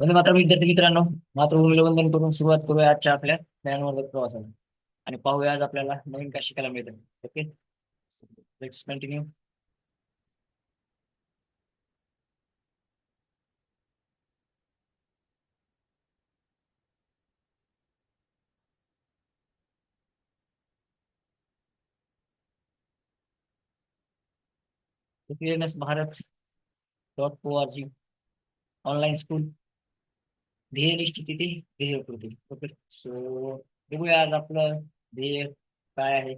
वंदे मात्र विद्यार्थी मित्रांनो मातृभूमीला वंदन करून सुरुवात करूया आजच्या आपल्या ज्ञानवर्धक प्रवासाला. आणि पाहूया आज आपल्याला नवीन काय शिकायला मिळतं. Okay let's continue Bharat dot O R G online school ध्येय निश्चिती ते ध्येय कृती ओके. सो बघूया आज आपलं ध्येय काय आहे.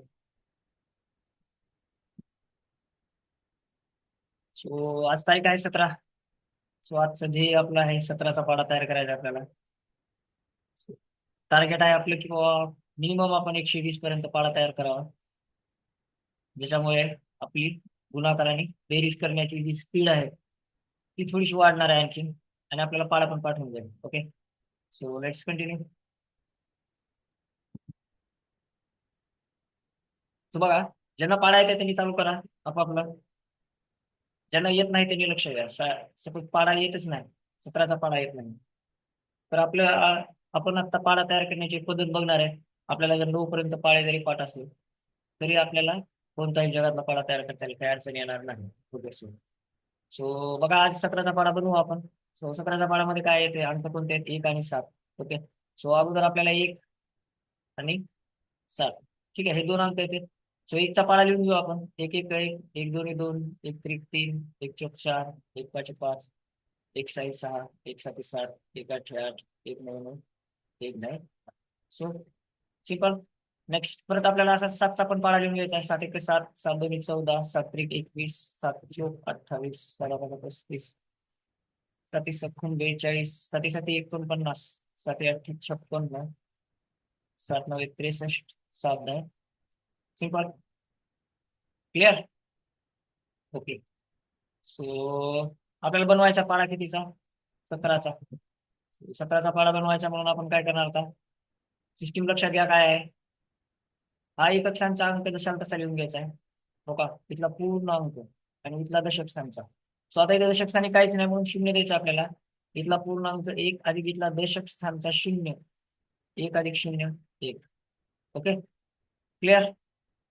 सो आज तारीख आहे सतरा. सो आजचं ध्येय आपलं आहे सतराचा पाडा तयार करायचा आपल्याला. टार्गेट आहे आपलं किंवा मिनिमम आपण एकशे वीस पर्यंत पाडा तयार करावा. ज्याच्यामुळे आपली गुणाकाराने आणि बेरीज करण्याची जी स्पीड आहे ती थोडीशी वाढणार आहे आणखी आणि आपल्याला पाडा पण पाठवून जाईल. ओके सो लेट्स कंटिन्यू तो बघा ज्यांना पाडा येते त्यांनी चालू करा. आपापलं ज्यांना येत नाही त्यांनी लक्ष द्या. सपोज पाडा येतच नाही. सतराचा पाडा येत नाही. तर आपलं आपण आता पाडा तयार करण्याची पद्धत बघणार आहे. आपल्याला जर नऊ पर्यंत पाळे जरी पाठ असले तरी आपल्याला कोणताही जगातला पाडा तयार करता येईल. काही अडचण येणार नाही. सो सो बघा आज सतराचा पाडा बनवू आपण. सो सतराच्या पाडामध्ये काय येते अंक कोणते आहेत? एक आणि सात. ओके सो अगोदर आपल्याला एक आणि सात. ठीक आहे? हे दोन अंक येते सो एकचा पाडा लिहून घेऊ आपण. एक एक एक. एक दोन दोन. एक त्रिक तीन. एक चौक चार. एक पाच पाच. एक साई सहा. एक साती सात. एक आठ आठ. एक नऊ नऊ. एक नऊ. सो सिंपल नेक्स्ट परत आपल्याला असा सातचा पण पाडा लिहून घ्यायचा आहे. सात एक सात. सात दोन एक चौदा. सात त्रिक एकवीस. सात चौक अठ्ठावीस. सात पस्तीस. साती सखून बेचाळीस साती साती एकोणपन्नास साती अठ्ठी छप्पन्न सात नऊ एक त्रेसष्ट सात दहा सिंपल क्लिअर ओके सो आपल्याला बनवायचा पाडा कितीचा? सतराचा. सतराचा पाडा बनवायचा म्हणून आपण काय करणार आता? सिस्टीम लक्षात घ्या काय आहे. हा एक अक्षांचा अंक जशाल तसा लिहून घ्यायचा आहे. हो का इथला पूर्ण अंक आणि इथला दशक स्थानचा सो आता इथे दशक स्थानी काहीच नाही म्हणून शून्य द्यायचं आपल्याला. इथला पूर्णांक एक अधिक इथला दशक स्थानचा शून्य. एक अधिक शून्य एक. ओके क्लिअर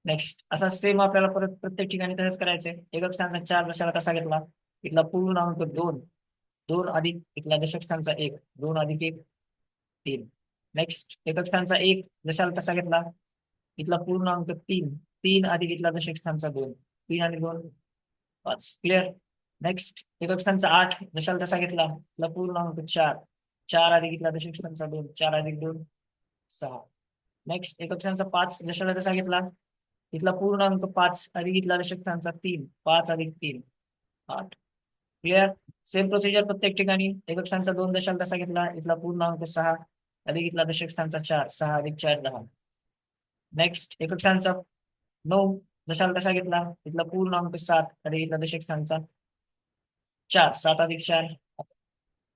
नेक्स्ट असा सेम आपल्याला परत प्रत्येक ठिकाणी तसंच करायचंय. एकक स्थानचा चार दशाला कसा घेतला? इथला पूर्ण अंक दोन. दोन अधिक इथला दशक स्थानचा एक. दोन अधिक एक तीन. नेक्स्ट एकक स्थानचा एक दशाला कसा घेतला? इथला पूर्णांक तीन. तीन अधिक इथला दशक स्थानचा दोन. तीन आणि दोन. पाच. क्लिअर नेक्स्ट एकक स्थानचा आठ दशाला तसा घेतला. इथला पूर्ण अंक चार. चार अधिक घेतला दशक स्थानचा दोन. चार अधिक दोन सहा. नेक्स्ट एकक स्थानचा पाच जशाला तसा घेतला. इथला पूर्ण अंक पाच अधिक इथला दशक स्थानचा तीन. पाच अधिक तीन. आठ. क्लिअर सेम प्रोसिजर प्रत्येक ठिकाणी. एकक स्थानचा दोन दशाला तसा घेतला. इथला पूर्ण अंक सहा अधिक इथला दशक स्थानचा चार सहा अधिक चार दहा. नेक्स्ट एकक स्थानचा नऊ दशाला तसा घेतला. इथला पूर्ण अंक सात अधिक इथला दशक स्थानचा चार सात अधिक चार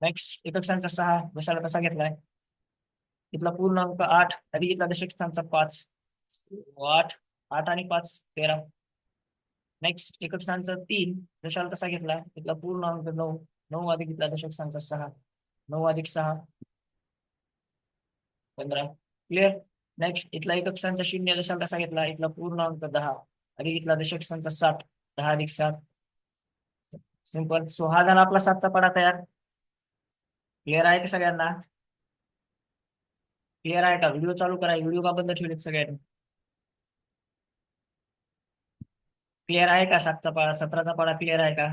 नेक्स्ट एकक संख्या सहा दशाला तसा घेतलाय इथला पूर्ण अंक आठ अधिक इथला दशक स्थानचा पाच आठ आठ आणि पाच तेरा नेक्स्ट एकक स्थानचा तीन जशाला तसा घेतला इथला पूर्ण अंक नऊ नऊ अधिक इथला दशक स्थानचा सहा नऊ अधिक सहा पंधरा क्लिअर नेक्स्ट इथला एकक स्थानचा शून्य जशाला तसा घेतला इथला पूर्ण अंक दहा अधिक इथला दशक स्थानचा सात दहा अधिक सात सिंपल सो हा झाला आपला सातचा पडा तयार. क्लिअर आहे का सगळ्यांना? क्लिअर आहे का? व्हिडिओ चालू करा. व्हिडिओ का बंद ठेवले सगळ्यांनी? क्लिअर आहे का सातचा पाडा? सतराचा पाडा क्लिअर आहे का?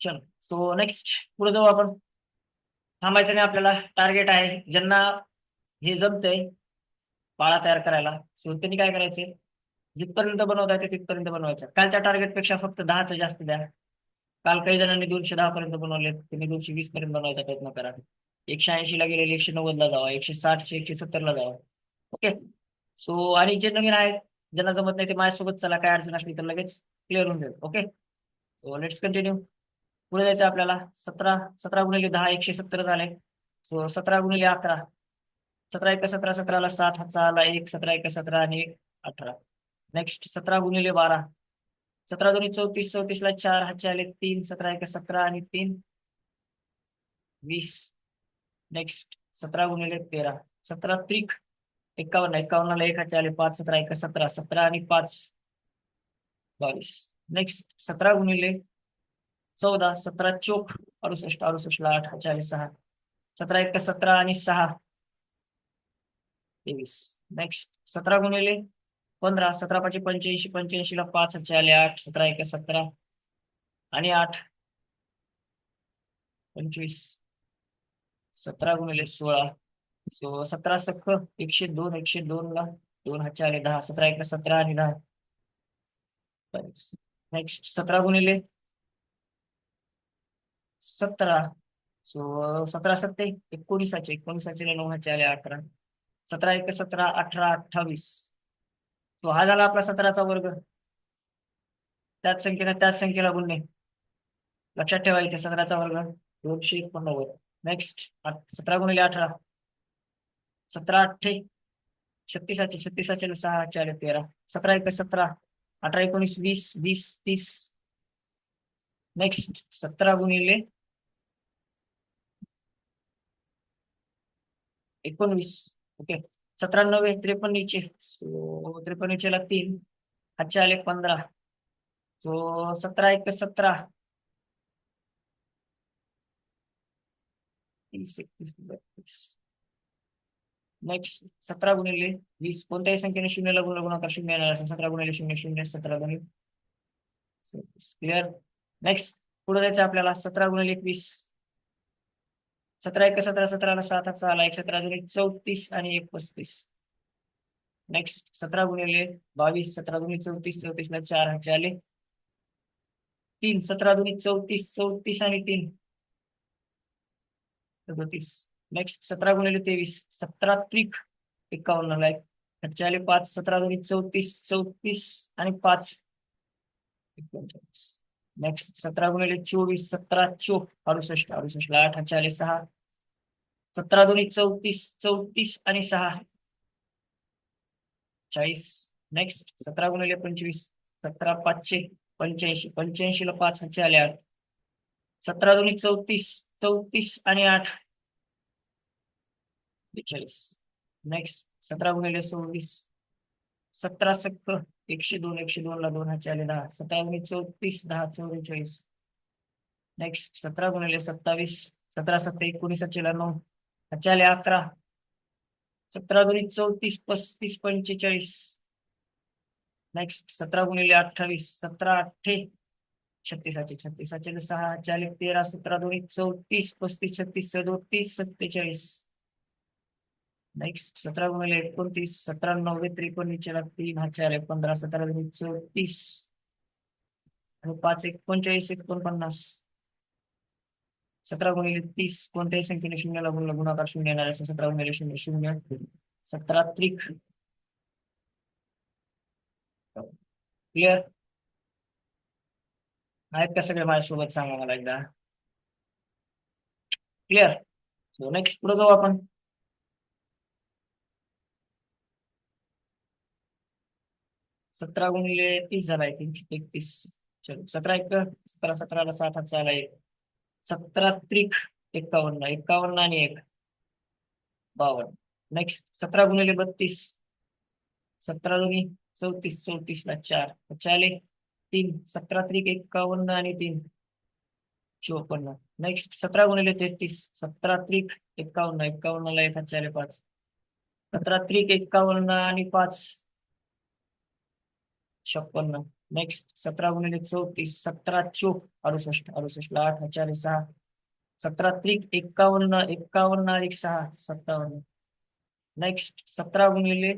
चल. सो नेक्स्ट पुढे जाऊ आपण. थांबायचं नाही आपल्याला. टार्गेट आहे. ज्यांना हे जमतंय पाळा तयार करायला. सो त्यांनी काय करायचे? जिथपर्यंत बनवता येते तिथपर्यंत बनवायचं. कालच्या टार्गेटपेक्षा फक्त दहाच जास्त द्या. काल काही जणांनी दोनशे दहा पर्यंत बनवले तुम्ही दोनशे वीस पर्यंत बनवायचा प्रयत्न करा. एकशे ऐंशी ला गेलेले एकशे नव्वद ला जावा. एकशे साठशे एकशे सत्तर ला जावा. ओके सो आणि जे नवीन आहेत ज्यांना जमत नाही ते माझ्यासोबत चला. काय अडचण असली तर लगेच क्लिअर होऊन जाईल. ओके सो लेट्स कंटिन्यू पुढे जायचं आपल्याला. सतरा सतरा गुणिले दहा एकशे सत्तर झाले. सो सतरा गुणिले अकरा. सतरा एक सतरा सतराला सात हातचा आला एक सतरा एक सतरा आणि एक अठरा. नेक्स्ट सतरा गुणिले बारा. सतरा दोन्ही चौतीस चौतीसला चार हजार आले तीन सतरा एक सतरा आणि तीन वीस. नेक्स्ट सतरा गुणिले तेरा. सतरा त्रिक एकावन्न एकावन्नला एक हजार आले पाच सतरा एक सतरा सतरा आणि पाच बावीस. नेक्स्ट सतरा गुणिले चौदा सतरा चोक अडुसष्ट अडुसष्टला आठ चाळीस सहा. सतरा एक सतरा आणि सहा. तेवीस. नेक्स्ट सतरा गुणिले पंधरा. सतरा पाचशे पंच्याऐंशी पंच्याऐंशी ला पाच चाले आठ. सतरा एक सतरा आणि आठ. पंचवीस. सतरा गुणिले सोळा. सो सतरा सख एकशे दोन एकशे दोन ला दोन हजार आले दहा. सतरा एक सतरा आणि दहा. नेक्स्ट सतरा गुणिले सतरा. सो सतरा सत्ते एकोणीसाचे एकोणीसाचे नऊ हातचे आले अकरा. सतरा एक सतरा अठरा अठ्ठावीस. तो हा झाला आपला सतराचा वर्ग. त्याच संख्येने त्याच संख्येला गुणणे लक्षात ठेवा इथे सतराचा वर्ग. दोनशे एकोणनव्वद. नेक्स्ट सतरा गुणिले अठरा. सतरा अठ्ठे छत्तीसाचे छत्तीसाचे सहा चार तेरा. सतरा एक सतरा. अठरा एकोणीस वीस वीस तीस. नेक्स्ट सतरा गुणिले एकोणवीस. ओके. सतरा नव्हे त्रेपन्नचे. सो त्रेपन्नचे ला तीन. हातचे आले पंधरा. सो सतरा एक सतरा. नेक्स्ट सतरा गुणिले वीस. कोणत्याही संख्येने शून्यला गुण गुणाकार शून्य येणार असेल. सतरा गुणिले शून्य शून्य सतरा गुणिले क्लिअर नेक्स्ट पुढे जायचं आपल्याला सतरा गुणिले एकवीस. सतरा एक सतरा सतराला सात हात आला एक सतरा गुणिले चौतीस आणि एक पस्तीस. नेक्स्ट सतरा गुणिले बावीस सतरा गुणिले चौतीस चौतीस ला चार हातचे आले. तीन सतरा दुनी चौतीस चौतीस आणि तीन. सदोतीस नेक्स्ट सतरा गुणिले तेवीस सतरा त्रिक एकावन्न ला एक हातचे आले. पाच सतरा दोन्ही चौतीस चौतीस आणि पाच एकोणचाळीस. नेक्स्ट सतरा गुणिले चोवीस सतरा चोक अडुसष्ट अडुसष्ट ला आठ हातचे आले सहा. सतरा दोन्ही चौतीस चौतीस आणि सहा. चाळीस. नेक्स्ट सतरा गुणिले पंचवीस सतरा पाचशे पंच्याऐंशी पंच्याऐंशी ला पाच हजार आले आठ सतरा दोन्ही चौतीस चौतीस आणि आठ. बेचाळीस नेक्स्ट सतरा गुणिले सव्वीस सतरा सत्तर एकशे दोन एकशे दोन ला दोन हातचे आले दहा. सतरा चौतीस दहा चौवेचाळीस. नेक्स्ट सतरा गुणिले सत्तावीस. सतरा सत्ते एकोणीस ला नऊ. हातचे आले अकरा. सतरा दोन्ही चौतीस पस्तीस पंचेचाळीस. नेक्स्ट सतरा गुणिले अठ्ठावीस. सतरा अठ्ठे छत्तीसाचे छत्तीसाचे सहा. चाले तेरा सतरा दोन्ही चौतीस पस्तीस छत्तीस सदोतीस सत्तेचाळीस. नेक्स्ट सतरा गुणिले एकोणतीस सतरा नव्वे त्रेपन्नचे तीन हा चार पंधरा सतरा दोन्ही चौतीस. आणि पाच एकोणचाळीस एकोणपन्नास. सतरा गुणिले तीस कोणत्याही संख्येने शून्याला गुण गुणाकार शून्य येणार असेल सतरा गुणिले शून्य शून्य. सतरा त्रिक. क्लिअर आहेत का सगळे माझ्यासोबत? सांगा मला एकदा. क्लिअर सो नेक्स्ट पुढे जाऊ आपण. सतरा गुणिले तीस झाला आहे तीनशे एकतीस चलो सतरा एक सतरा सतराला सात हात चाला एक सतरा त्रिक एकावन्न एकावन्न आणि एक. बावन्न नेक्स्ट सतरा गुणिले बत्तीस. सतरा दोन्ही चौतीस चौतीस ला चार चाले तीन. सतरा त्रिक एकावन्न आणि तीन. चोपन्न. नेक्स्ट सतरा गुणिले तेहतीस. सतरा त्रिक एकावन्न एकावन्न ला एक चाले पाच. सतरा त्रिक एकावन्न आणि पाच. छप्पन्न. नेक्स्ट सतरा गुणिले चौतीस सतरा चोक अडुसष्ट. अडुसष्टला आठ हजार सहा. सतरा त्रिक एकावन्न एकावन्न अधिक सहा सत्तावन्न. नेक्स्ट सतरा गुणिले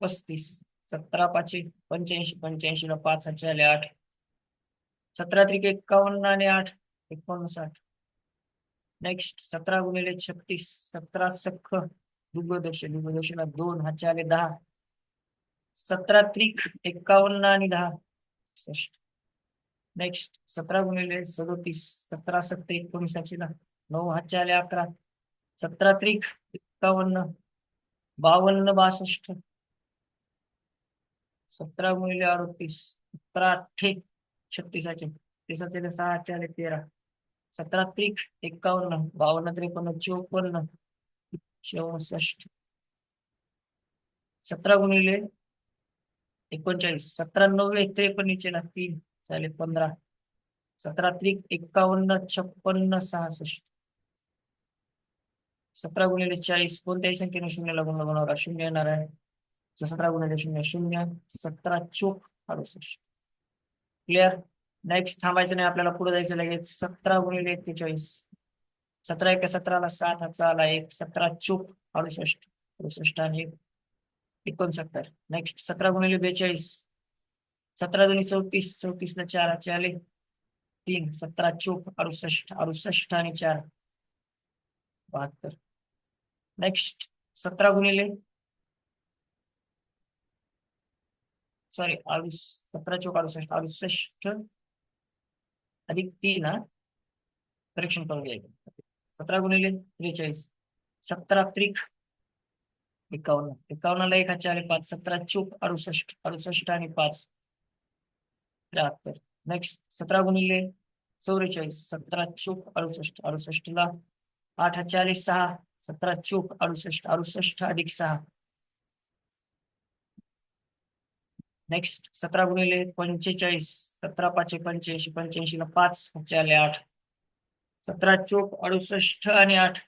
पस्तीस. सतरा पाचशे पंच्याऐंशी पंच्याऐंशीला पाच हजार आठ. सतरा त्रिक एकावन्न आणि आठ एकोणसाठ. नेक्स्ट सतरा गुणिले छत्तीस. सतरा सख्ख दुग्धदश दुग्धदशेला दोन हजार दहा. सतरा त्रिक एक्कावन्न आणि दहा. नेक्स्ट सतरा गुणिले सदोतीस. सतरा सत्ते एकोणीसाचे नऊ हातच्या आले अकरा. सतरा त्रिक एक्कावन्न बावन्न बासष्ट. सतरा गुणिले अडतीस. सतरा अठ्ठे छत्तीसाचे. तीसाचे सहा चार तेरा. सतरा त्रिक एक्कावन्न बावन्न त्रेपन्न चोपन्न. चौसष्ट. सतरा गुणिले एकोणचाळीस सतरा नव्वे त्रेपन्नचे ना तीन चालेल पंधरा. सतरा त्रिक एक्कावन्न छप्पन्न सहासष्ट. सतरा गुणिले चाळीस कोणत्याही संख्येने शून्य लागून लागणार शून्य येणार आहे. सतरा गुणिले शून्य शून्य. सतरा चोक अडुसष्ट. क्लिअर नेक्स्ट थांबायचं नाही आपल्याला पुढे जायचं लगेच. सतरा गुणिले एक्केचाळीस. सतरा एक सतराला सात हातचा आला एक. सतरा चोक अडुसष्ट. अडुसष्ट आणि एक. एकोणसत्तर. नेक्स्ट सतरा गुणिले बेचाळीस. सतरा दोन्ही चौतीस चौतीसला चार हातचे आले. तीन सतरा चोक अडुसष्ट अडुसष्ट आणि चार. बहात्तर. नेक्स्ट सतरा गुणिले सॉरी अडुस सतरा चौक अडुसष्ट अडुसष्ट अधिक तीन हा. करेक्शन करून घ्यायचं. सतरा गुणिले त्रेचाळीस सतरा त्रिक एकावन्न एकावन्नला एक हजार पाच सतरा चोक अडुसष्ट अडुसष्ट आणि पाच. त्र्याहत्तर. नेक्स्ट सतरा गुणिले चौवेचाळीस सतरा चोक अडुसष्ट अडुसष्ट ला आठ हजार सहा सतरा चोक अडुसष्ट अडुसष्ट अधिक सहा. नेक्स्ट सतरा गुणिले पंचेचाळीस सतरा पाचशे पंच्याऐंशी पंच्याऐंशी ला पाच हजार आले आठ. सतरा चोक अडुसष्ट आणि आठ.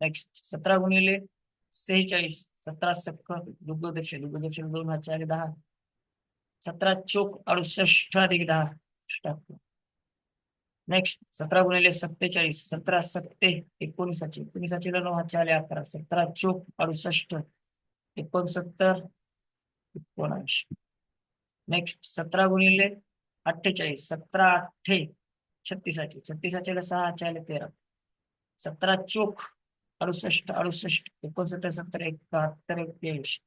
नेक्स्ट सतरा गुणिले सेहेचाळीस. सतरा सख्ख दुग्धदर्श दुग्धदर्श दोन हजार दहा. सतरा चोक अडुसष्ट अधिक दहा. अष्टावन्न नेक्स्ट सतरा गुणिले सत्तेचाळीस. सतरा सत्ते एकोणीसाचे एकोणीसाचे नऊ हजार अकरा. सतरा चोक अडुसष्ट एकोणसत्तर एकोणऐंशी. नेक्स्ट सतरा गुणिले अठ्ठेचाळीस. सतरा अठ्ठे छत्तीसाचे छत्तीसाचे सहा हातचे तेरा. सतरा चोख अडुसष्ट अडुसष्ट एकोणसत्तर सत्तर एकाहत्तर एक्क्याऐंशी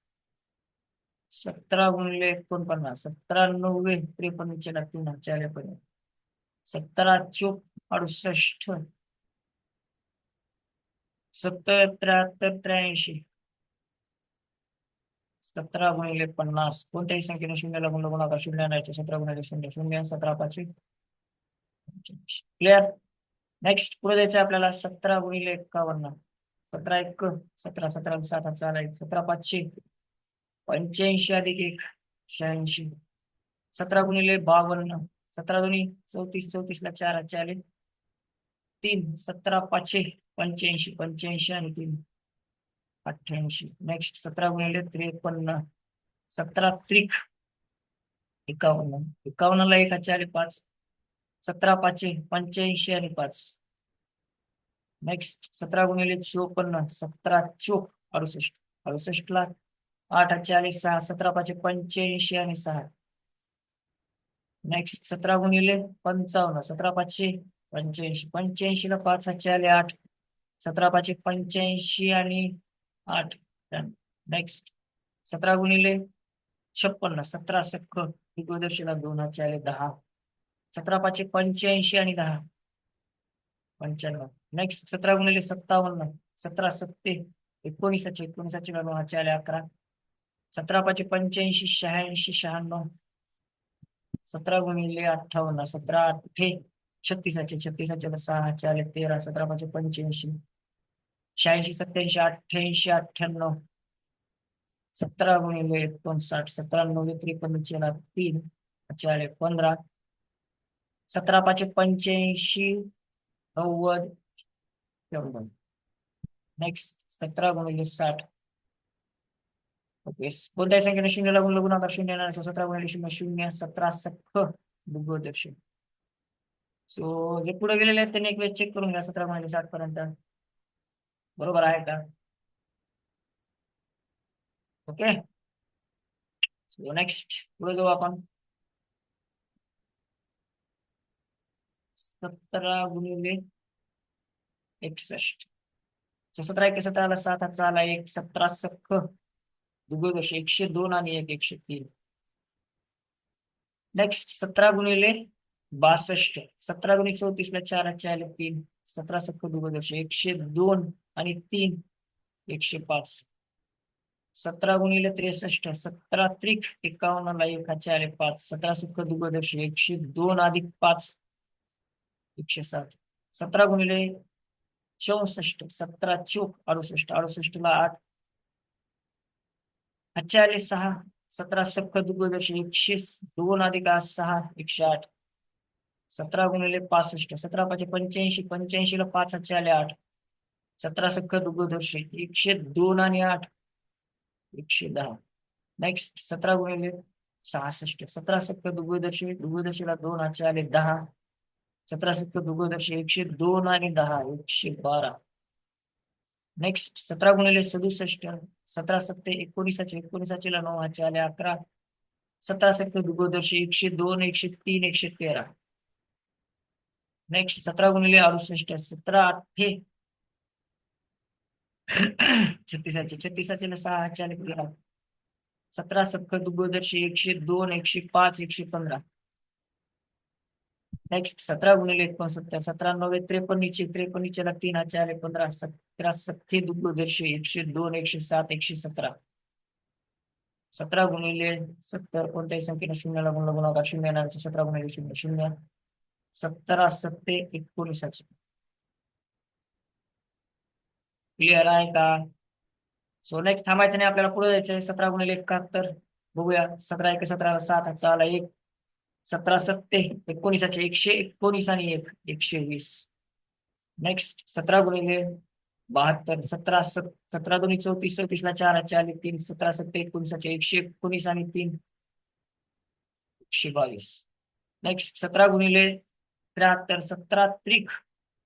सतरा गुणिले एकोणपन्नास सतरा नव्वे त्रेपन्नचे तीन चार आले सतरा चोप अडुसष्ट. सत्तर त्र्याहत्तर त्र्याऐंशी. सतरा गुणिले पन्नास. कोणत्याही संख्येने शून्य लागून गुणाकार शून्य आणायचे सतरा गुणिले शून्य शून्य सतरा पाचशे. क्लिअर नेक्स्ट पुढे द्यायचं आपल्याला सतरा गुणिले एक्कावन्न सतरा एक सतरा सतरा सात हात एक सतरा पाचशे. पंच्याऐंशी अधिक एक शहाऐंशी. सतरा गुणिले बावन्न. सतरा दोन्ही चौतीस चौतीस ला चार हातचे आले तीन सतरा पाचशे पंच्याऐंशी पंच्याऐंशी आणि तीन. अठ्ठ्याऐंशी. नेक्स्ट सतरा गुणिले त्रेपन्न. सतरा त्रिक एकावन्न. एकावन्नला एक हातचे आले पाच. सतरा पाचशे पंच्याऐंशी आणि पाच. नेक्स्ट सतरा गुणिले चोपन्न सतरा चोक अडुसष्ट. अडुसष्ट ला आठ हातचे सहा सतरा पाचशे पंच्याऐंशी आणि सहा. नेक्स्ट सतरा गुणिले पंचावन्न सतरा पाचशे पंच्याऐंशी. पंच्याऐंशी ला पाच हजार आले आठ. सतरा पाचशे पंच्याऐंशी आणि आठ. नेक्स्ट सतरा गुणिले छप्पन्न सतरा सक्क दिग्वदर्शीला दोन हजार आले दहा. सतरा पाचशे पंच्याऐंशी आणि दहा. पंच्याण्णव. नेक्स्ट सतरा गुणिले सत्तावन्न. सतरा सत्ते. एकोणीसाचे एकोणीसाचे दोन हातचे आले अकरा. सतरा पाचशे पंच्याऐंशी शहाऐंशी शहाण्णव. सतरा गुणिले अठ्ठावन्न. सतरा अठ्ठे छत्तीसाचे छत्तीसाचे सहा हातचे आले तेरा. सतरा पाचशे पंच्याऐंशी. शहाऐंशी सत्याऐंशी अठ्ठ्याऐंशी अठ्ठ्याण्णव. सतरा गुणिले एकोणसाठ. सतरा नव्वे त्रेपन्न चेला तीन चार पंधरा. सतरा पाचशे पंच्याऐंशी नव्वद चौदा नेक्स्ट सतरा गुणिले साठ. ओके कोणत्याही संख्येने शून्य लागून लागून आता शून्य येणार? सतरा गुणिले शून्य शून्य सतरा सख दर्शन सो जे पुढे गेलेले आहेत त्यांनी एक वेळेस चेक करून घ्या सतरा गुणिले साठ पर्यंत. बरोबर आहे का? ओके सो नेक्स्ट पुढे जाऊ आपण. सतरा गुणिले एकसष्ट. सतरा एक सतराला सात हाचा आला एक सतरा सख्ख दुर्गदश एकशे दोन आणि एक एकशे तीन. नेक्स्ट सतरा गुणिले बासष्ट. सतरा गुणिले चौतीसला चार हातचे आले तीन. सतरा सख्ख दुगदर्शी एकशे दोन आणि तीन एकशे पाच. सतरा गुणिले त्रेसष्ट. सतरा त्रिक एकावन्नला एक हा आले पाच. सतरा सख दुगदर्शी एकशे दोन अधिक पाच. एकशे सात सतरा गुणिले चौसष्ट. सतरा चौक अडुसष्ट. अडुसष्टला आठ. हातचे आले सहा. सतरा सख्ख दुर्गदर्शी एकशे दोन अधिक सहा. एकशे आठ. सतरा गुणिले पासष्ट. सतरा पाचशे पंच्याऐंशी. पंच्याऐंशी ला पाच हातचे आले आठ. सतरा सख दुर्गदर्शी एकशे दोन आणि आठ. एकशे दहा. नेक्स्ट सतरा गुणिले सहासष्ट. सतरा सख्ख दुर्गदर्शी दुर्गदर्शीला दोन हातचे आले दहा. सतरा सख्ख दुगदर्शी एकशे दोन आणि दहा एकशे बारा. नेक्स्ट सतरा गुणिले सदुसष्ट सतरा सत्ते एकोणीसाचे एकोणीसाचे नऊ हाचे आले अकरा. सतरा सख्ख दुगदर्शी एकशे दोन एकशे तीन एकशे तेरा. नेक्स्ट सतरा गुणिले अडुसष्ट सतरा अठ्ठे छत्तीसाचे छत्तीसाचे सहा हाचे आले सतरा सख्ख दुगदर्शी एकशे दोन एकशे पाच एकशे पंधरा. नेक्स्ट सतरा गुणिले एकोणसत्तर सतरा नव्वे त्रेपन्नीचे त्रेपन्नीचे तीन चार पंधरा सतरा सत्ते दुग्गदर्शी एकशे दोन एकशे सात एकशे सतरा. सतरा गुणिले सत्तर कोणत्याही संख्येने शून्याला गुणला गुणाकार शून्य येणार सतरा गुणिले शून्य शून्य. सत्तरा सत्ते एकोणीसाचे क्लिअर आहे का? सो नेक्स्ट थांबायचं नाही आपल्याला पुढे जायचंय. सतरा गुणिले एकाहत्तर बघूया. सतरा एक सतरा सात हातचा एक. सतरा सत्ते एकोणीसाचे एकशे एकोणीस आणि एक एकशे वीस. नेक्स्ट सतरा गुणिले बहात्तर सतरा सतरा दोन्ही चौतीस चौतीसला चार हातचे तीन सतरा सत्ते एकोणीसाचे एकशे एकोणीस आणि तीन एकशे बावीस. नेक्स्ट सतरा गुणिले त्र्याहत्तर सतरा त्रिक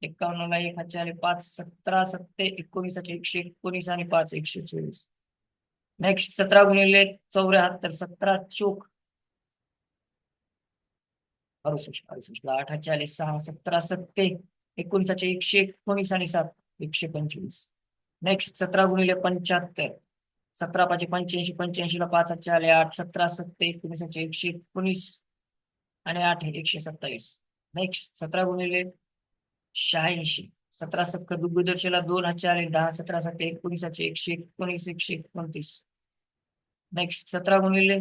एकावन्न ला एक हजार पाच सतरा सत्ते एकोणीसाचे एकशे एकोणीस आणि पाच एकशे चोवीस. नेक्स्ट सतरा गुणिले चौऱ्याहत्तर सतरा चोक अडुसष्ट अडुसष्ट आठ चाळीस सहा सतरा सत्ते एकोणीसाचे एकशे एकोणीस आणि सात एकशे पंचवीस. नेक्स्ट सतरा गुणिले पंच्याहत्तर. सतरा पाचशे पंच्याऐंशी पंच्याऐंशी ला पाच हजार आले आठ सतरा सत्ते एकोणीसाचे एकशे एकोणीस आणि आठ एकशे सत्तावीस. नेक्स्ट सतरा गुणिले शहाऐंशी. सतरा सख्ख दुग्गदर्शीला दोन हजार आले दहा सतरा सत्ते एकोणीसाचे एकशे एकोणीस एकशे एकोणतीस. नेक्स्ट सतरा गुणिले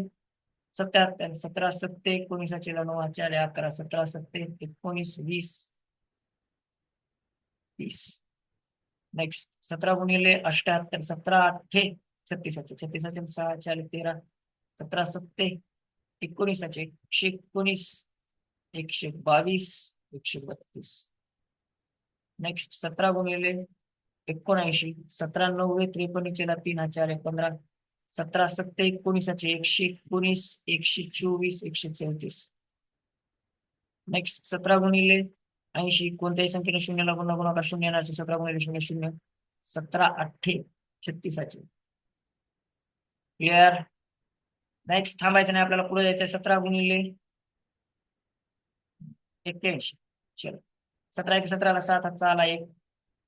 सत्याहत्तर सतरा सत्ते एकोणीसाचे नऊ आचार्य अकरा सतरा सत्ते एकोणीस वीस तीस. नेक्स्ट सतरा गुणिले अष्ट्याहत्तर सतरा अठ्ठे छत्तीसाचे. छत्तीसाचे सहा चार तेरा सतरा सत्ते एकोणीसाचे. एकशे एकोणीस एकशे बावीस एकशे बत्तीस. नेक्स्ट सतरा गुणिले एकोणऐंशी सतरा नव्वे त्रेपन्नचे तीन हाचे पंधरा सतरा सत्ते एकोणीसाचे एकशे एकोणीस एकशे चोवीस एकशे चौतीस. नेक्स्ट सतरा गुणिले ऐंशी कोणत्याही संख्येने शून्यला गुणा गुणाकार शून्य येणार सतरा गुणिले शून्य शून्य सतरा अठ्ठे छत्तीसाचे. क्लिअर नेक्स्ट थांबायचं नाही आपल्याला पुढे जायचंय सतरा गुणिले एक्क्याऐंशी. चलो सतरा एक सतराला सात हातचा आला एक.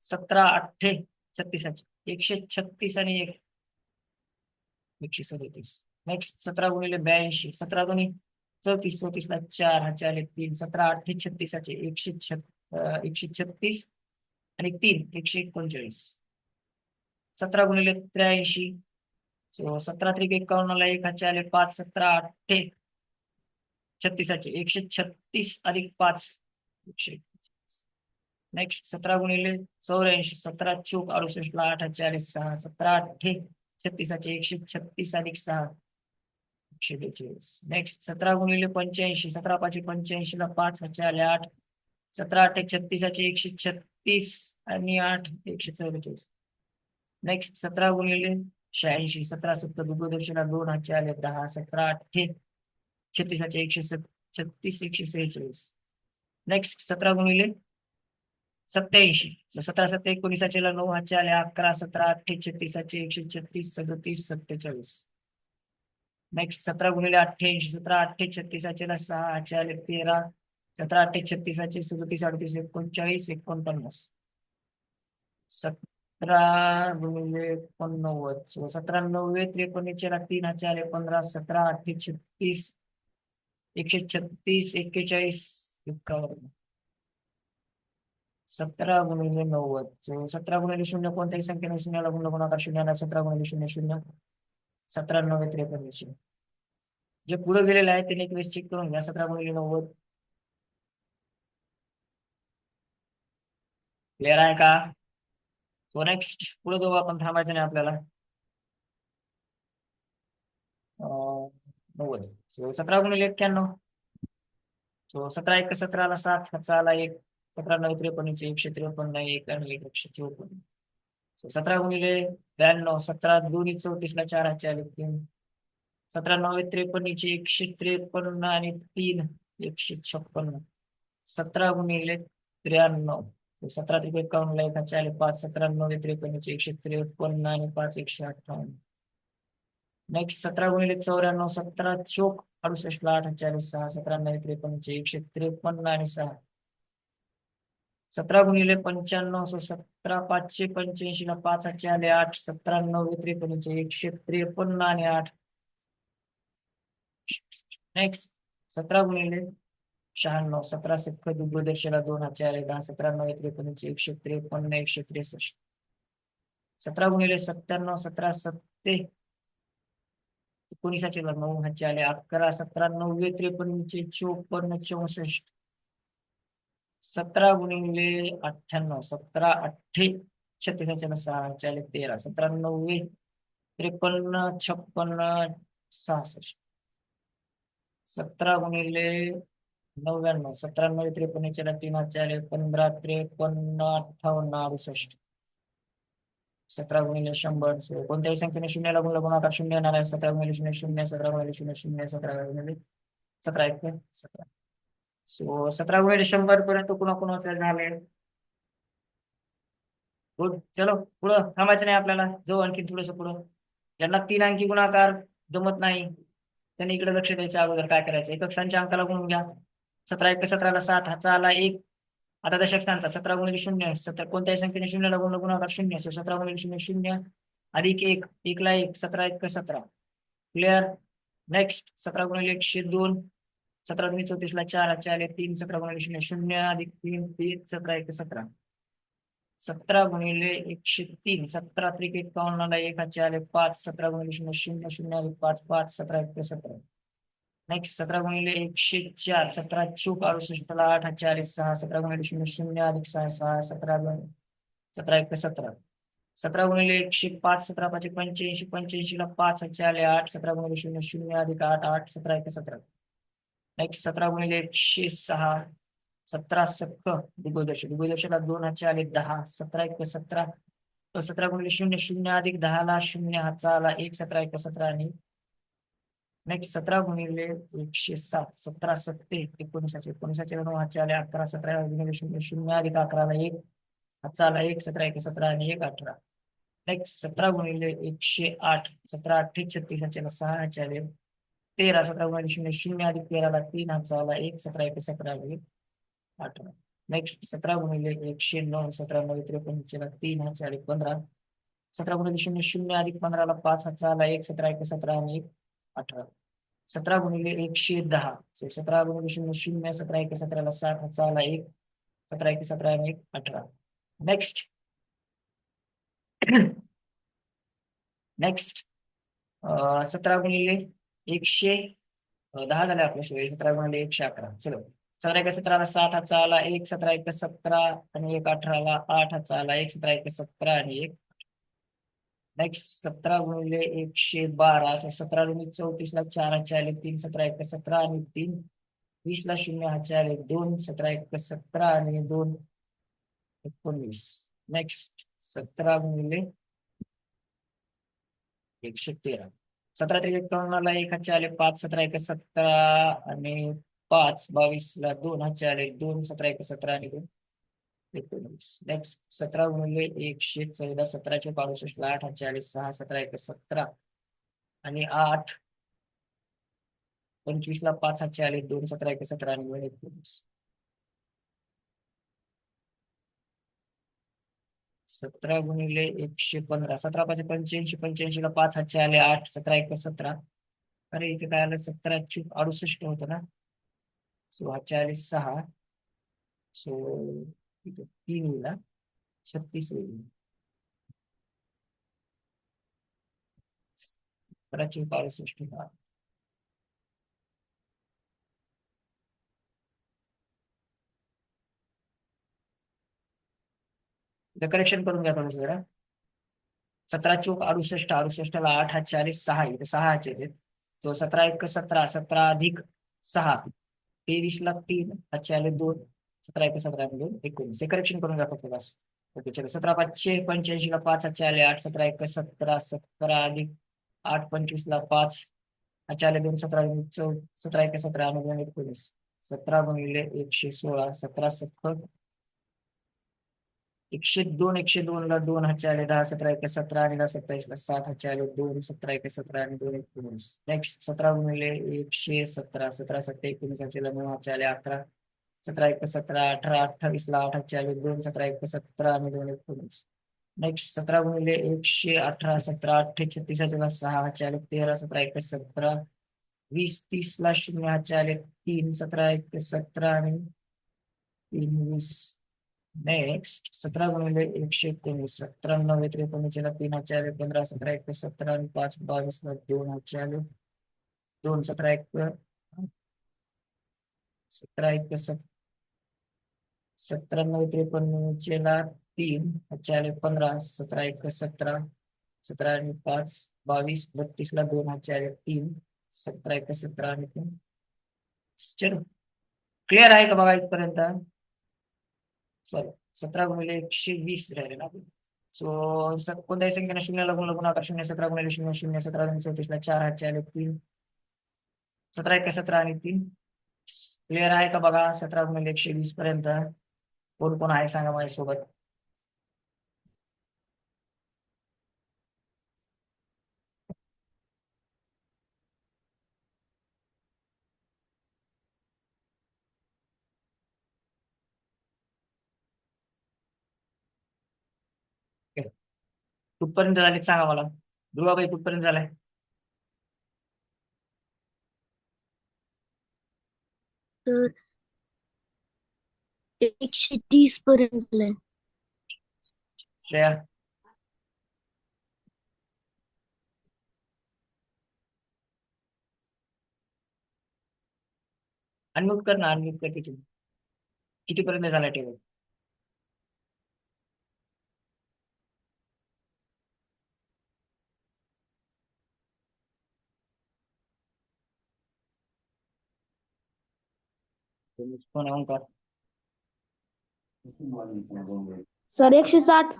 सतरा अठ्ठे छत्तीसाचे. एकशे छत्तीस आणि एक. एकशे सदतीस. नेक्स्ट सतरा गुणिले ब्याऐंशी. सतरा दोन्ही चौतीस. चौतीसला चार हा चार एक तीन. सतरा अठ्ठे छत्तीसाचे एकशे छत एकशे छत्तीस आणि तीन एकशे एकोणचाळीस. सतरा गुणिले त्र्याऐंशी. सतरा त्रिक एकावन्नला एक हजार आले पाच सतरा अठ्ठे छत्तीसाचे एकशे छत्तीस अधिक पाच एकशे नेक्स्ट सतरा गुणिले चौऱ्याऐंशी. सतरा चौक अडुसष्टला आठ हजार आले सहा. सतरा अठ्ठे छत्तीसाचे एकशे छत्तीस अधिक सहा एकशे बेचाळीस. नेक्स्ट सतरा गुणिले पंच्याऐंशी. सतरा पाचशे पंच्याऐंशी ला पाच हजार आठ. सतरा आठ छत्तीसाचे एकशे छत्तीस आणि आठ एकशे चौवेचाळीस. नेक्स्ट सतरा गुणिले शहाऐंशी. सतरा सत्तर दुग्गदर्शीला दोन हजार आले दहा. सतरा अठ्ठे छत्तीसाचे एकशे सत् छत्तीस एकशे सेहेचाळीस. नेक्स्ट सतरा गुणिले सत्याऐंशी. सतरा सत्तर एकोणीसाचे नऊ हजार आले अकरा सतरा अठ्ठे छत्तीसाचे एकशे छत्तीस सदतीस सत्तेचाळीस. नेक्स्ट सतरा गुणिले अठ्ठ्याऐंशी सतरा अठ्ठे छत्तीसाचे ला सहा हजार आले तेरा. सतरा अठ्ठे छत्तीसाचे सदतीस अडतीस एकोणचाळीस एकोणपन्नास. सतरा गुणिले एकोणनव्वद. सतरा नव्वे त्रेपन्नचे ला तीन हजार आले पंधरा सतरा अठ्ठे छत्तीस एकशे छत्तीस एक्केचाळीस एकावन्न. सतरा गुणिले नव्वद. सो सतरा गुणिले शून्य कोणत्याही संख्येने शून्याला गुण गुणाकार शून्याला सतरा गुणिले शून्य शून्य. सतरा नव्वद त्रेपन्न जे पुढे गेलेले आहे त्याने एक वेळेस चेक करून घ्या. सतरा गुणिले नव्वद. क्लिअर आहे का? सो नेक्स्ट पुढे जाऊ आपण. थांबायचं नाही आपल्याला. नव्वद. सो सतरा गुणिले एक्क्याण्णव. सो सतरा एक सतराला सात. हातचा आला एक. सतरा नऊ त्रेपन्नचे एकशे त्रेपन्न एक आणि एक एकशे चौपन्न. सो सतरा गुणिले ब्याण्णव सतरा दोन्ही चौतीसला चार चार एक तीन सतरा नऊ त्रेपन्नचे एकशे त्रेपन्न आणि तीन एकशे छप्पन्न. सतरा गुणिले त्र्याण्णव. सतरा त्रिक एकावन्न ला चार पाच. सतरा नऊ त्रेपन्नचे एकशे त्रेपन्न आणि पाच एकशे अठ्ठावन्न. नेक्स्ट सतरा गुणिले चौऱ्याण्णव सतरा चोक अडुसष्ट आठ चाळीस सहा. सतरा नऊ त्रेपन्नचे एकशे त्रेपन्न आणि सहा. सतरा गुणिले पंच्याण्णव सो सतरा पाचशे पंच्याऐंशी ला पाच हातचे आले आठ सतरा नऊ त्रेपन्न एकशे त्रेपन्न आणि आठ. नेक्स्ट सतरा गुणिले शहाण्णव सतरा सत्तर दुर्दर्शला दोन हजार आले दहा सतरा नऊ त्रेपन्नचे एकशे त्रेपन्न एकशे त्रेसष्ट. सतरा गुणिले सत्त्याण्णव सतरा सत्ते. एकोणीसाचे नऊ हजार आले अकरा सतरा नव्वे त्रेपन्नचे चोपन्न चौसष्ट. सतरा गुणिले अठ्ठ्याण्णव सतरा अठ्ठे छत्तीसाच्या सहा चाले तेरा सतरा नव्वे त्रेपन्न छप्पन्न सहासष्ट. सतरा गुणिले नव्याण्णव सतरा नव्वे त्रेपन्न तीन हजार पंधरा त्रेपन्न अठ्ठावन्न अडुसष्ट. सतरा गुणिले शंभर कोणत्याही संख्येने शून्याला गुणला गुणाकार शून्य येणार आहे. सतरा गुणिले शून्य शून्य सतरा गुणिले शून्य शून्य सतरा गुणिले सतरा एक सतरा. सो सतरा गुणिले शंभर पर्यंत कुणा कुणाचे झाले गुड चलो पुढं थांबायचं नाही आपल्याला. जाऊ आणखी थोडस पुढं. ज्यांना तीन अंकी गुणाकार जमत नाही. त्यांनी इकडे लक्ष द्यायचं अगोदर काय करायचं? एकक संख्या अंकाला गुणून घ्या. सतरा एक सतराला सात हाचा आला एक. आता दशक स्थानचा सतरा गुणिले शून्य. सतरा कोणत्याही संख्येने शून्यला गुण गुणाकार शून्य. सो सतरा गुणिले शून्य शून्य. अधिक एक एकला एक सतरा एक सतरा. क्लिअर नेक्स्ट सतरा गुणिले एकशे दोन. सतरा दोन्ही चौतीसला चार चार तीन सतरा गुणिले शून्य शून्य अधिक तीन तीन सतरा एक सतरा. सतरा गुणिले एकशे तीन सतरा त्रिक एकावन्नला एक चार पाच सतरा गुणिले शून्य शून्य शून्य अधिक पाच पाच सतरा एक सतरा. नेक्स्ट सतरा गुणिले एकशे चार सतरा चौक अडुसष्टला आठ चार सहा सतरा गुणिले शून्य शून्य अधिक सहा सहा सतरा सतरा एक सतरा. सतरा गुणिले एकशे पाच सतरा पाच पंच्याऐंशी पंच्याऐंशी ला पाच चार आठ सतरा गुणिले शून्य शून्य अधिक आठ आठ सतरा एक सतरा. नेक्स्ट सतरा गुणिले एकशे सहा सतरा सक्क दिग्गोदर्श दिग्गोदर्शला दोन हजार आले दहा. सतरा एक सतरा. सतरा गुणिले शून्य शून्य अधिक दहा ला शून्य हाचा आला एक सतरा एक सतरा आणि नेक्स्ट सतरा गुणिले एकशे सात सतरा सत्ते एकोणीसाचे. एकोणीसाचे नऊ हातचे आले अकरा सतरा गुणिले शून्य शून्य अधिक अकराला एक हाचा आला एक सतरा एक सतरा आणि एक अठरा. नेक्स्ट सतरा गुणिले एकशे आठ सतरा अठ्ठे छत्तीसाचे सहा हातचे आले तेरा सतरा गुणिले शून्य शून्य अधिक तेराला तीन आमचा आला एक सतरा एक सतरा एक अठरा. नेक्स्ट सतरा गुणिले एकशे नऊ सतरा नऊ त्रेपन्न तीन हजार अधिक पंधरा. सतरा गुणिले शून्य शून्य अधिक पंधराला पाच हजार आला एक सतरा एक सतरा आणि एक अठरा. सतरा गुणिले एकशे दहा. सतरा गुणिले शून्य शून्य सतरा एक सतराला सात हजार आला एक सतरा एक सतरा आणि एक अठरा. नेक्स्ट नेक्स्ट सतरा गुणिले एकशे दहा झाले आपल्या सोयी सतरा गुणिले एकशे अकरा. चलो. सतरा एक सतराला सात हातचा आला एक सतरा एक सतरा आणि एक अठराला आठ हातचा आला एक सतरा एक सतरा आणि एक नेक्स्ट सतरा गुणिले एकशे बारा. सतरा गुणिले चौतीस ला चार हातचे आले तीन सतरा एक सतरा आणि तीन. वीस ला शून्य हातचे आले दोन सतरा एक सतरा आणि दोन एकोणवीस नेक्स्ट सतरा गुणिले एकशे तेरा. सतरा ते एकावन्नला एक हातचे आले पाच सतरा एक सतरा आणि पाच बावीस ला दोन हातचे आले दोन सतरा एक सतरा आणि दोन एकोणवीस. नेक्स्ट सतरा गुणिले एकशे चौदा सतराशे बासष्ट आठ चाळीस सहा सतरा एक सतरा आणि आठ. पंचवीस ला पाच हातचे आले दोन सतरा एक सतरा आणि दोन एकोणीस सतरा गुणिले एकशे पंधरा. सतरा पाच पंच्याऐंशी पंच्याऐंशी ला पाच हातचे आले आठ सतरा एक सतरा. अरे इथे काय आलं? सतरा अडुसष्ट होत ना? सो हातचे आले सहा. सो ठीक तीन येईल हा. छत्तीस येईल. सतराशे बासष्ट करेक्शन करून घ्या थोडस जरा. सतरा चौक अडुसष्ट अडुसष्टला आठ हा चाळीस सहा इथे सहा हाचे तो सतरा एक सतरा सतरा अधिक सहा तेवीस लाख तीन हा दोन. सतरा एक सतरा दोन एकोणीस. हे करेक्शन करून घ्या फक्त बस. ओके चलो. सतरा पाचशे पंच्याऐंशी ला पाच हा आठ सतरा एक सतरा सतरा अधिक आठ पंचवीस ला पाच हा दोन सतरा चौ सतरा एक सतरा दोन एकोणीस. सतरा गुणिले एकशे सोळा सतरा सत्तर एकशे दोन एकशे दोन ला दोन हजार दहा सतरा एक सतरा आणि दहा सत्तावीस ला सात हजार दोन सतरा एक सतरा आणि दोन एकोणीस. नेक्स्ट सतरा गुणिले एकशे सतरा सतरा सत्ता एकोणीस हा नऊ हा अकरा. सतरा एक सतरा अठरा अठ्ठावीस ला आठ हजार चाले दोन सतरा एक सतरा आणि दोन एकोणीस. नेक्स्ट सतरा गुणिले एकशे अठरा सतरा अठ्ठे छत्तीस हजार सहा हजार तेरा सतरा एक सतरा. वीस तीस ला शून्य हजार तीन सतरा एक सतरा आणि तीन वीस. नेक्स्ट सतरा गुणिले एकशे एकोणीस सतरा नव्वे त्रेकोणीस ला तीन हजार पंधरा सतरा एक सतरा आणि पाच बावीस ला दोन हजार दोन सतरा एक सतरा एक सत सतरा त्रेपन्न ला तीन हजार पंधरा सतरा एक सतरा सतरा आणि पाच बावीस बत्तीस ला दोन हजार तीन सतरा एक सतरा आणि तीन. चलो क्लिअर आहे का बघा इथपर्यंत? सॉरी सतरा गुणिले एकशे वीस राहिले ना. सो कोणत्याही संख्येने शून्य लागून लागून आता शून्य सतरा गुणिले शून्य शून्य सतरा दोन चौतीस ला चार हातचे आले तीन. सतरा एक सतरा आणि तीन. क्लिअर आहे का बघा? सतरा गुणिले एकशे वीस पर्यंत. कोण कोण आहे सांगा माझ्यासोबत? कुठपर्यंत झाले सांगा मला? ध्रुवाबाई कुठपर्यंत झालाय? तर एकशे तीस पर्यंत झालंय. श्रेया. अनम्यूट कर ना अनम्यूट कर किती कितीपर्यंत झाला टेबल सर साठ.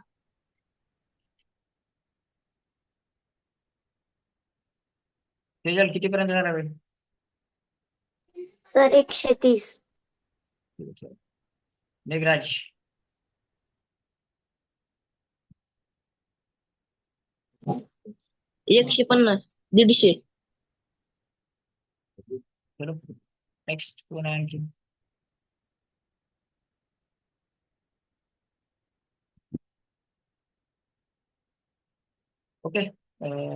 कितीपर्यंत झाला वेळ सर एकशे तीस. मेघराज. एकशे पन्नास दीडशे. चलो. नेक्स्ट कोण आहे आणखी ओके